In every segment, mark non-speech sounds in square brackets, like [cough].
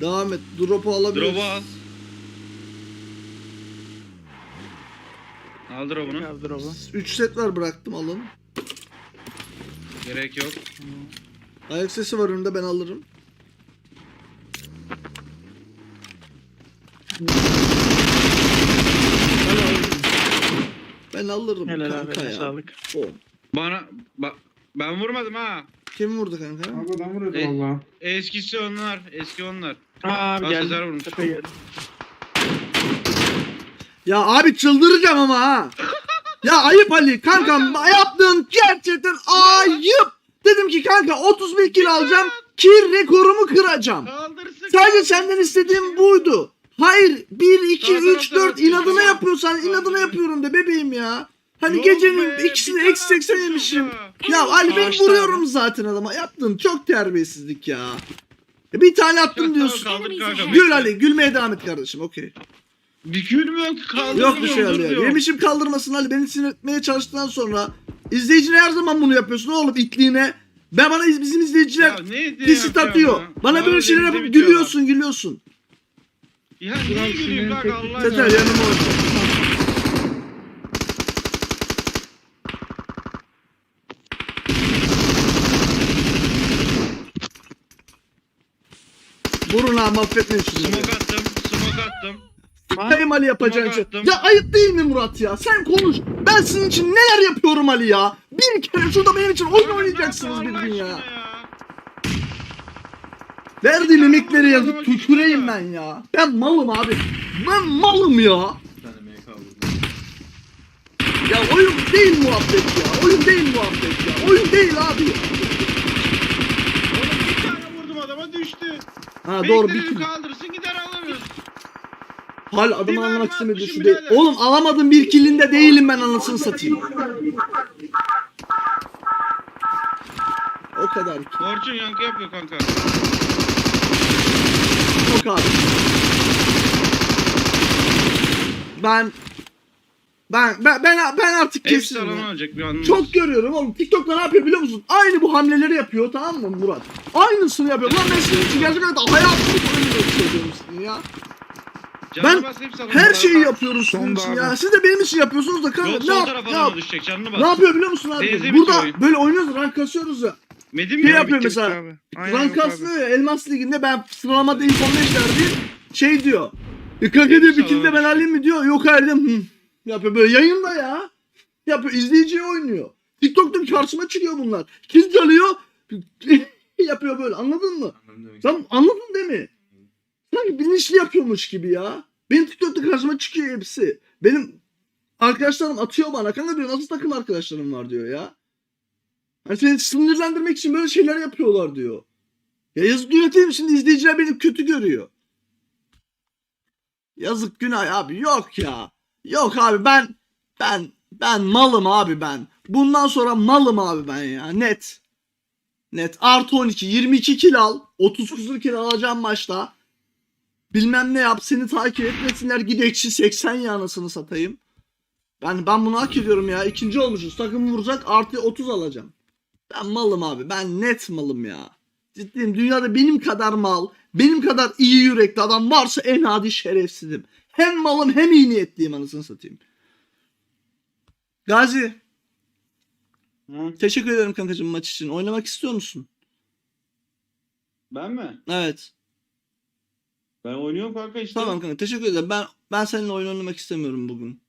Devam et. Drop'u alabiliriz. Drop'u al. Al drop'unu. Kaldır baba. 3 set var bıraktım alın. Gerek yok. Ayak sesi var önünde ben alırım. Ben alırım. Helal abi. kanka ya. Sağlık. O. Bana bak ben vurmadım ha. Kim vurdu kanka? Abi adam vuruyordu E- valla. Eskisi onlar. Eski onlar. Aa abi Bak, geldi. Sezer vurmuş. Tepe geldi. Ya abi çıldıracağım ama ha. ya ayıp Ali kankam yaptığın gerçekten ayıp. Dedim ki kanka 31 kilo alacağım ki rekorumu kıracağım. Kaldırsın. Sadece senden istediğim buydu. Hayır 1, 2, Tamam, tamam, 3, tamam. 4 inadına yapıyorsan inadına yapıyorum de bebeğim ya. Hani Yok gecenin be, ikisini bir eksi tane 80 atmışım yemişim. ya. Ya Ali ben vuruyorum zaten adama. Yaptın çok terbiyesizlik ya. Ya Bir tane attım diyorsun. Kanka. Gül Ali gülmeye devam et kardeşim okey. Bir gül mü yok? Bir şey ya. Yemişim kaldırmasın Ali beni sinir etmeye çalıştıktan sonra izleyicine her zaman bunu yapıyorsun oğlum itliğine. Ben bana iz- bizim izleyiciler pisit atıyor. Bana böyle şeyler yapıp gülüyorsun gülüyorsun. Ya niye gülüyorsun kanka Allah Sezer aşkına? yanıma otur. Vurun ha mahvetmeyin şunları. Smoke attım. Smoke attım. Kayım Ali yapacağın şey. attım. Ya ayıp değil mi Murat ya? Sen konuş. Ben sizin için neler yapıyorum Ali ya? Bir kere şurada benim için oyun Abi oynayacaksınız bir gün ya. emekleri vurun yazıp tüküreyim ben ya. Ben malım abi. Ben malım ya. Ya oyun değil muhabbet ya. Oyun değil muhabbet ya. Oyun değil abi ya. Oğlum bir tane vurdum adama Ha doğru bir kill. kaldırsın gider alırız. Hal mermi anlamak istemedi şu birader. Oğlum alamadım bir killinde değilim ben anasını satayım. O kadar ki. Orçun yankı yapıyor kanka. O kadar. Ben ben ben ben, ben artık Hepsi kesin. alan olacak bir anlamı. Çok görüyorum oğlum. TikTok'ta ne yapıyor biliyor musun? Aynı bu hamleleri yapıyor tamam mı Murat? Aynısını yapıyor. Lan ben senin için gerçekten hayatımı sizin ya. Canına ben bas, hepsi alan Her olacak. şeyi yapıyoruz sizin için ya. Siz de benim için yapıyorsunuz da kanka. Yok Ne, sol yap, tarafa ya, düşecek canını bas. ne yapıyor biliyor musun abi? Teyze Burada bitiyor oyun. böyle oynuyoruz rank kasıyoruz ya. Medim Şey ya. yapıyor bitti, mesela. abi. Aynen Rank yok abi. kasıyor ya Elmas Ligi'nde ben sıralamada ilk 15'lerdi. Şey diyor. E kanka diyor Hepsi bir kill de ben alayım mı diyor. Yok hayır diyorum. Hı. Yapıyor böyle yayında ya. Yapıyor izleyiciye oynuyor. TikTok'ta karşıma çıkıyor bunlar. Kill çalıyor. [laughs] yapıyor böyle anladın mı? Sen anladın değil mi? Sanki bilinçli yapıyormuş gibi ya. Benim TikTok'ta karşıma çıkıyor hepsi. Benim arkadaşlarım atıyor bana. Kanka diyor nasıl takım arkadaşlarım var diyor ya. Hani seni sinirlendirmek için böyle şeyler yapıyorlar diyor. Ya yazık mi? Şimdi izleyiciler beni kötü görüyor. Yazık günah abi. Yok ya. Yok abi ben ben ben malım abi ben. Bundan sonra malım abi ben ya. Net. Net. Artı 12. 22 kill al. 30 küsur kill alacağım maçta. Bilmem ne yap. Seni takip etmesinler. Gid ekşi 80 ya anasını satayım. Ben, ben bunu hak ediyorum ya. İkinci olmuşuz. Takım vuracak. Artı 30 alacağım. Ben malım abi. Ben net malım ya. Ciddiyim. Dünyada benim kadar mal, benim kadar iyi yürekli adam varsa en adi şerefsizim. Hem malım hem iyi niyetliyim anasını satayım. Gazi. Hı, Teşekkür ederim kankacığım maç için. Oynamak istiyor musun? Ben mi? Evet. Ben oynuyorum kanka işte. Tamam kanka teşekkür ederim. Ben ben seninle oyun oynamak istemiyorum bugün.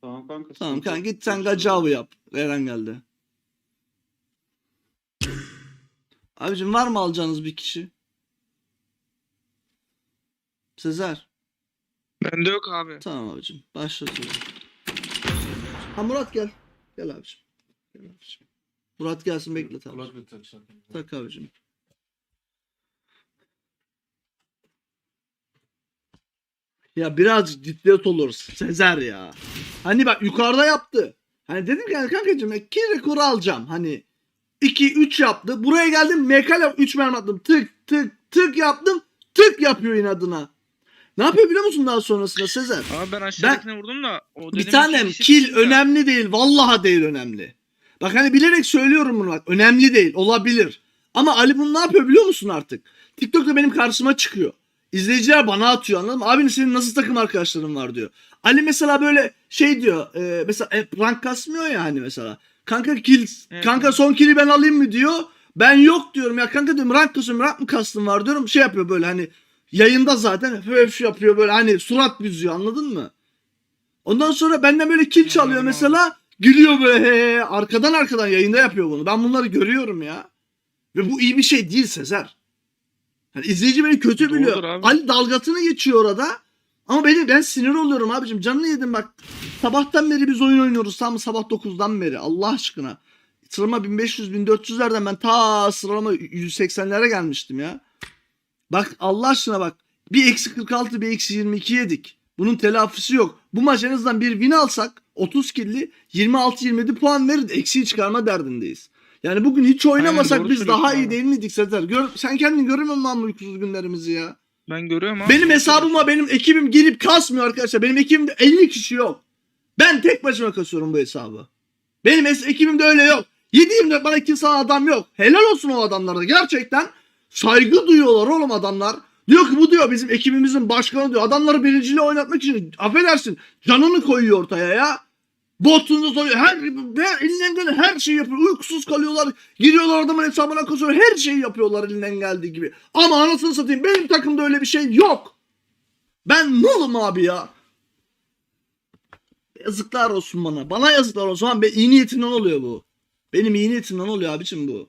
Tamam kanka. Tamam kanka git sen gacavı yap. Eren geldi. Abicim var mı alacağınız bir kişi? Sezer. Bende yok abi. Tamam abicim. Başlatıyorum. Ha Murat gel. Gel abicim. Gel abicim. Murat gelsin bekle tamam. Tak abicim. Ya biraz ciddiyet olur Sezer ya. Hani bak yukarıda yaptı. Hani dedim ki yani kankacığım iki rekoru alacağım. Hani 2 3 yaptı. Buraya geldim mekale 3 mermi attım. Tık tık tık yaptım. Tık yapıyor inadına. Ne yapıyor biliyor musun daha sonrasında Sezer? Abi ben aşağıdakine vurdum da. O Bir tanem kill çıktı. önemli değil. Vallahi değil önemli. Bak hani bilerek söylüyorum bunu bak. Önemli değil. Olabilir. Ama Ali bunu ne yapıyor biliyor musun artık? TikTok'ta benim karşıma çıkıyor. İzleyiciler bana atıyor anladın mı? Abinin senin nasıl takım arkadaşların var diyor. Ali mesela böyle şey diyor. E, mesela e, rank kasmıyor ya hani mesela. Kanka kill, Evet. kanka son kill'i ben alayım mı diyor. Ben yok diyorum ya kanka diyorum rank kasıyorum rank mı kastım var diyorum. Şey yapıyor böyle hani yayında zaten höf yapıyor böyle hani surat büzüyor anladın mı? Ondan sonra benden böyle kill çalıyor mesela. Gülüyor böyle he, arkadan arkadan yayında yapıyor bunu. Ben bunları görüyorum ya. Ve bu iyi bir şey değil Sezer. Yani izleyici beni kötü Doğrudur biliyor. abi. Ali dalgasını geçiyor orada. Ama benim ben sinir oluyorum abicim. Canını yedim bak. Sabahtan beri biz oyun oynuyoruz. Tam sabah 9'dan beri. Allah aşkına. Sıralama 1500-1400'lerden ben ta sıralama 180'lere gelmiştim ya. Bak Allah aşkına bak. Bir eksi 46 bir eksi 22 yedik. Bunun telafisi yok. Bu maç en azından bir win alsak 30 killi 26-27 puan verir. Eksiği çıkarma derdindeyiz. Yani bugün hiç oynamasak doğru biz daha iyi değil miydik Sezer? Gör, sen kendin görmüyor musun ama uykusuz günlerimizi ya? Ben görüyorum abi. Benim hesabıma benim ekibim girip kasmıyor arkadaşlar. Benim ekibimde 50 kişi yok. Ben tek başıma kasıyorum bu hesabı. Benim ekibimde öyle yok. 7-24 bana kimse adam yok. Helal olsun o adamlara da. Gerçekten saygı duyuyorlar oğlum adamlar. Diyor ki bu diyor bizim ekibimizin başkanı diyor. Adamları birinciliği oynatmak için affedersin canını koyuyor ortaya ya. Botunu soruyor. Her, her elinden gelen her şeyi yapıyor. Uykusuz kalıyorlar. Giriyorlar adamın hesabına kasıyor. Her şeyi yapıyorlar elinden geldiği gibi. Ama anasını satayım benim takımda öyle bir şey yok. Ben malım abi ya. Yazıklar olsun bana. Bana yazıklar olsun. Ben iyi niyetimden oluyor bu. Benim iyi niyetimden oluyor abicim bu.